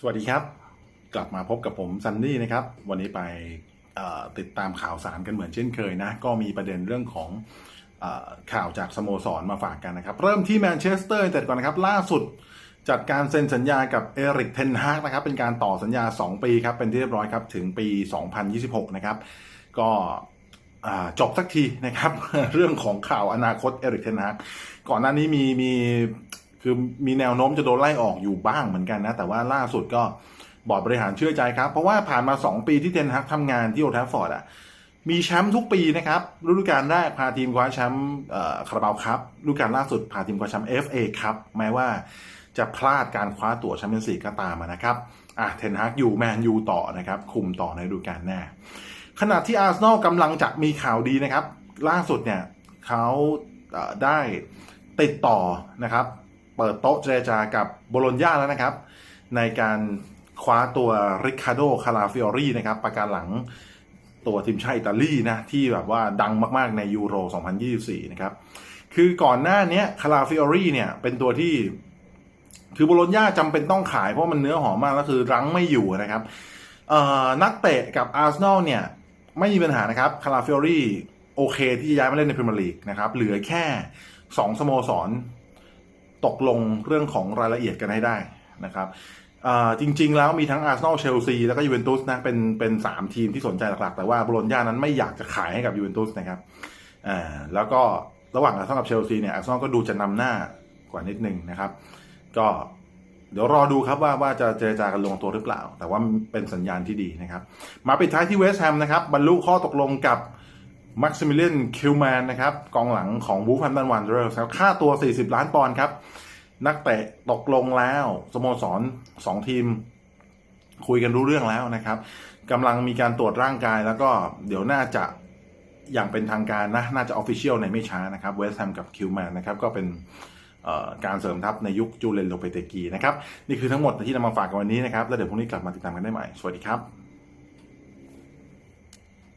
สวัสดีครับ กลับมาพบกับผมซันนี่นะครับ วันนี้ไปติดตามข่าวสารกันเหมือนเช่นเคยนะ ก็มีประเด็นเรื่องของอข่าวจากสโมสรมาฝากกันนะครับ เริ่มที่แมนเชสเตอร์ยูไนต็ดก่อนนะครับ ล่าสุดจัดการเซ็นสัญญากับเอริกเทนฮากนะครับ เป็นการต่อสัญญา 2 ปีครับ เป็นที่เรียบร้อยครับ ถึงปี 2026 นะครับ ก็จบสักทีนะครับ เรื่องของข่าวอนาคตเอริกเทนฮากก่อนหน้านี้มีมี คือมีแนวโน้มจะโดนไล่ออกอยู่บ้างเหมือนกันนะ แต่ว่าล่าสุดก็บอร์ดบริหารเชื่อใจครับ เพราะว่าผ่านมา 2 ปีที่เทนฮากทำงานที่โอลด์แทฟฟอร์ดอะมีแชมป์ทุกปีนะครับฤดูกาลแรกพาทีมคว้าแชมป์คาราบาวครับฤดูกาลล่าสุดพาทีมคว้าแชมป์ FA ครับแม้ว่าจะพลาดการคว้าตั๋วแชมเปี้ยนส์ลีกก็ตามนะครับอะเทนฮากอยู่แมนยูต่อนะครับ คุมต่อในฤดูกาลหน้าขณะที่อาร์เซนอลกำลังจะมีข่าวดีนะครับ ล่าสุดเนี่ยเขาได้ติดต่อนะครับ เปิดโต๊ะเจรจากับโบโลญญาแล้วนะครับ ในการคว้าตัวริคาโดคาราฟิออรีนะครับ ประการหลังตัวทีมชาติอิตาลีนะ ที่แบบว่าดังมากๆในยูโร 2024 นะครับ คือก่อนหน้านี้คาราฟิออรีเนี่ย เป็นตัวที่คือโบโลญญาจำเป็นต้องขายเพราะมันเนื้อหอมมากแล้วคือรั้งไม่อยู่นะครับนักเตะกับอาร์เซนอลเนี่ย ไม่มีปัญหานะครับคาราฟิออรีโอเคที่จะย้ายมาเล่นในพรีเมียร์ลีกนะครับ เหลือแค่สองสโมสร ตกลงเรื่องของรายละเอียดกันให้ได้นะครับจริง ๆ แล้วมีทั้งอาร์เซนอลเชลซีแล้วก็ยูเวนตุสนะเป็นเป็นสามทีมที่สนใจหลักๆ แต่ว่าบโลญญานั้นไม่อยากจะขายให้กับยูเวนตุสนะครับแล้วก็ระหว่างอาร์เซนอลกับเชลซีเนี่ยอาร์เซนอลก็ดูจะนำหน้ากว่านิดนึงนะครับ ก็เดี๋ยวรอดูครับว่าว่าจะเจรจากันลงตัวหรือเปล่า แต่ว่าเป็นสัญญาณที่ดีนะครับ มาปิดท้ายที่เวสต์แฮมนะครับบรรลุข้อตกลงกับ มักซิมิเลียนคิวแมนนะครับกองหลังของบูฟแฮมตันวันเดอร์ครับค่าตัว 40 ล้านปอนด์ครับ นักเตะตกลงแล้วสโมสรสองทีม คุยกันรู้เรื่องแล้วนะครับกำลังมีการตรวจร่างกายแล้วก็เดี๋ยวน่าจะอย่างเป็นทางการนะ น่าจะออฟฟิเชียลในไม่ช้านะครับเวสต์แฮมกับคิวแมนนะครับก็เป็นการเสริมทัพในยุคจูเลนโลเปเตกีนะครับ นี่คือทั้งหมดที่นำมาฝากกันวันนี้นะครับ แล้วเดี๋ยวพรุ่งนี้กลับมาติดตามกันได้ใหม่ สวัสดีครับ